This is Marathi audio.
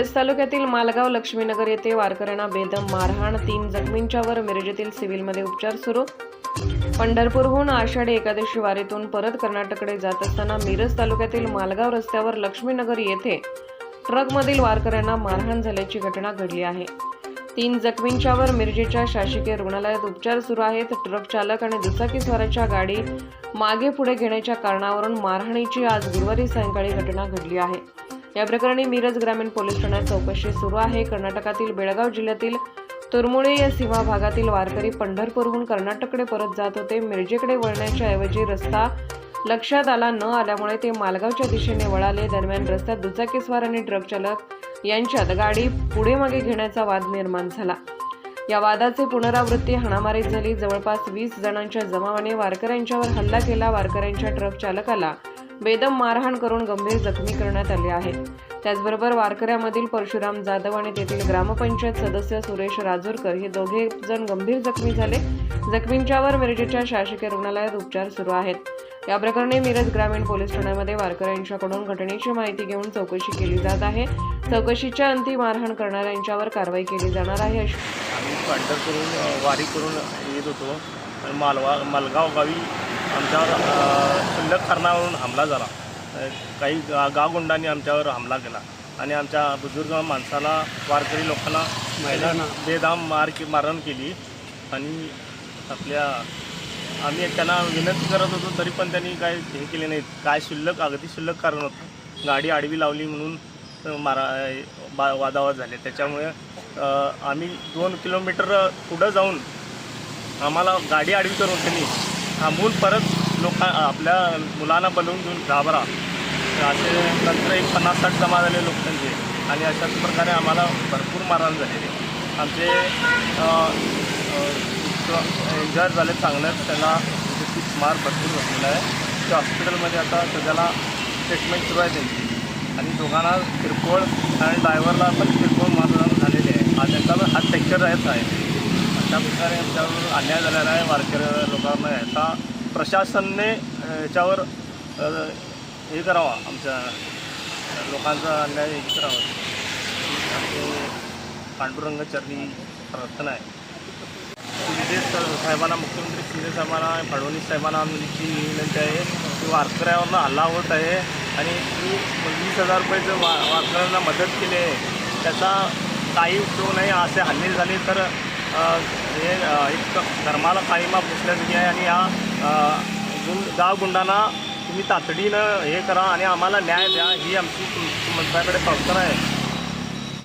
मिरज तालुक्यातील मालगाव लक्ष्मीनगर येथे वारकऱ्यांना बेदम मारहाण तीन जखमींच्यावर मिरजेतील सिव्हिलमध्ये उपचार सुरू. पंढरपूरहून आषाढी एकादशी वारीतून परत कर्नाटककडे जात असताना मिरज तालुक्यातील मालगाव रस्त्यावर लक्ष्मीनगर येथे ट्रकमधील वारकऱ्यांना मारहाण झाल्याची घटना घडली आहे. तीन जखमींच्यावर मिरजेच्या शासकीय रुग्णालयात उपचार सुरू आहेत. ट्रक चालक आणि दुचाकीस्वाराच्या गाडी मागे पुढे घेण्याच्या कारणावरून मारहाणीची आज गुरुवारी सायंकाळी घटना घडली आहे. या प्रकरणी मिरज ग्रामीण पोलीस ठाण्यात चौकशी सुरू आहे. कर्नाटकातील बेळगाव जिल्ह्यातील तुरमुळे या सीमा भागातील वारकरी पंढरपूरहून कर्नाटककडे परत जात होते. मिरजेकडे वळण्याच्या ऐवजी रस्ता लक्षात आला न आल्यामुळे ते मालगावच्या दिशेने वळाले. दरम्यान रस्त्यात दुचाकीस्वार आणि ट्रक चालक यांच्यात गाडी पुढे मागे घेण्याचा वाद निर्माण झाला. या वादाचे पुनरावृत्ती हाणामारीत झाली. जवळपास वीस जणांच्या जमावाने वारकऱ्यांच्यावर हल्ला केला. वारकऱ्यांच्या ट्रक चालकाला बेदम मारहाण करून गंभीर जखमी करण्यात आले आहेत. त्याचबरोबर वारकऱ्यामधील परशुराम जाधव आणि तेथील ग्रामपंचायत सदस्य सुरेश राजूरकर हे दोघे जण गंभीर जखमी झाले. जखमींच्यावर मिरजेच्या शासकीय रुग्णालयात उपचार सुरू आहेत. या प्रकरणी मिरज ग्रामीण पोलीस ठाण्यामध्ये वारकऱ्यांच्याकडून घटनेची माहिती घेऊन चौकशी केली जात आहे. चौकशीच्या अंती मारहाण करणाऱ्यांच्यावर कारवाई केली जाणार आहे अशी आम्ही वारी करून येत होतो. मालवा मालगाव गावी आमच्यावर शिल्लक कारणावरून हमला झाला. काही गा गावगुंडांनी आमच्यावर हमला केला. आणि आमच्या बुजुर्ग माणसाला वारकरी लोकांना महिलांना बेदाम मार के मारण केली. आणि आपल्या आम्ही त्यांना विनंती करत होतो तरी पण त्यांनी काय हे केले नाहीत. काय शिल्लक अगदी शिल्लक कारण होतं. गाडी आडवी लावली म्हणून मारा बा वादावाद झाले. त्याच्यामुळे आम्ही दोन किलोमीटर पुढं जाऊन आम्हाला गाडी आडवी करून त्यांनी थांबून परत लोक आपल्या मुलांना बोलवून घेऊन घाबरा. असे नंतर एक पन्नास साठ जमा झाले लोक त्यांचे आणि अशाच प्रकारे आम्हाला भरपूर मारहाण झालेली आमचे एन्जॉय झाले चांगलंच. त्यांना म्हणजे मार भरपूर बसलेला आहे. ते हॉस्पिटलमध्ये आता सध्याला ट्रीटमेंट सुरू आहे त्यांची. आणि दोघांना किरकोळ आणि ड्रायव्हरला पण किरकोळ मारहाण झालेली आहे. हा त्यांचा पण हात फ्रॅक्चर राहत आहे. अशा प्रकारे आमच्यावर अन्याय झालेला आहे. वारकरी लोकांना याचा प्रशासनने याच्यावर हे करावा. आमच्या लोकांचा अन्याय हे करावा. आमचे पांडुरंग चरणी प्रार्थना आहे. शिंदे साहेबांना मुख्यमंत्री शिंदे साहेबांना फडणवीस साहेबांना आमची विनंती आहे की वारकऱ्यावरनं हल्ला होत आहे आणि मी वीस हजार रुपये जर वा वारकऱ्यांना मदत केली आहे त्याचा काही उपयोग नाही. असे हल्ले झाले तर हे एक धर्माला काळीमा पुसल्यासारखी आहे आणि या अ, गावगुंडांना तुम्ही तातडीनं हे करा आणि आम्हाला न्याय द्या ही आमची तुम- मंत्र्याकडे प्रार्थना आहे.